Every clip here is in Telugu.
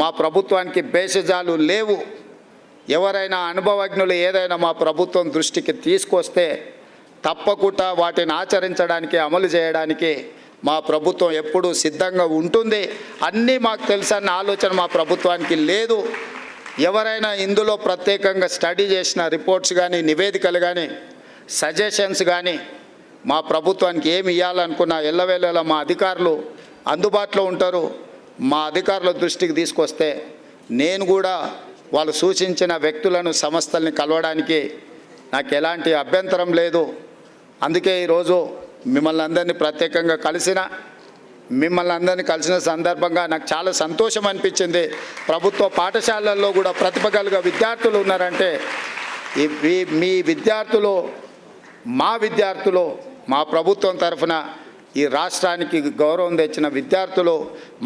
మా ప్రభుత్వానికి భేషజాలు లేవు. ఎవరైనా అనుభవజ్ఞులు ఏదైనా మా ప్రభుత్వం దృష్టికి తీసుకొస్తే తప్పకుండా వాటిని ఆచరించడానికి అమలు చేయడానికి మా ప్రభుత్వం ఎప్పుడూ సిద్ధంగా ఉంటుంది. అన్నీ మాకు తెలుసన్న ఆలోచన మా ప్రభుత్వానికి లేదు. ఎవరైనా ఇందులో ప్రత్యేకంగా స్టడీ చేసిన రిపోర్ట్స్ కానీ నివేదికలు కానీ సజెషన్స్ కానీ మా ప్రభుత్వానికి ఏమి ఇవ్వాలనుకున్నా ఎల్లవేళలా మా అధికారులు అందుబాటులో ఉంటారు. మా అధికారుల దృష్టికి తీసుకొస్తే నేను కూడా వాళ్ళు సూచించిన వ్యక్తులను సంస్థల్ని కలవడానికి నాకు ఎలాంటి అభ్యంతరం లేదు. అందుకే ఈరోజు మిమ్మల్ని అందరినీ ప్రత్యేకంగా కలిసిన మిమ్మల్ని అందరినీ కలిసిన సందర్భంగా నాకు చాలా సంతోషం అనిపించింది. ప్రభుత్వ పాఠశాలల్లో కూడా ప్రతిభ కలిగిన విద్యార్థులు ఉన్నారంటే మీ- మీ విద్యార్థులు మా విద్యార్థులు మా ప్రభుత్వం తరఫున ఈ రాష్ట్రానికి గౌరవం తెచ్చిన విద్యార్థులు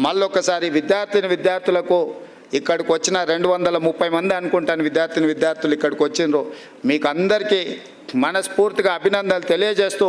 మళ్ళొకసారి విద్యార్థిని విద్యార్థులకు ఇక్కడికి వచ్చిన రెండు వందల ముప్పై మంది అనుకుంటాను విద్యార్థిని విద్యార్థులు ఇక్కడికి వచ్చిండ్రు. మీకు అందరికీ మనస్ఫూర్తిగా అభినందనలు తెలియజేస్తూ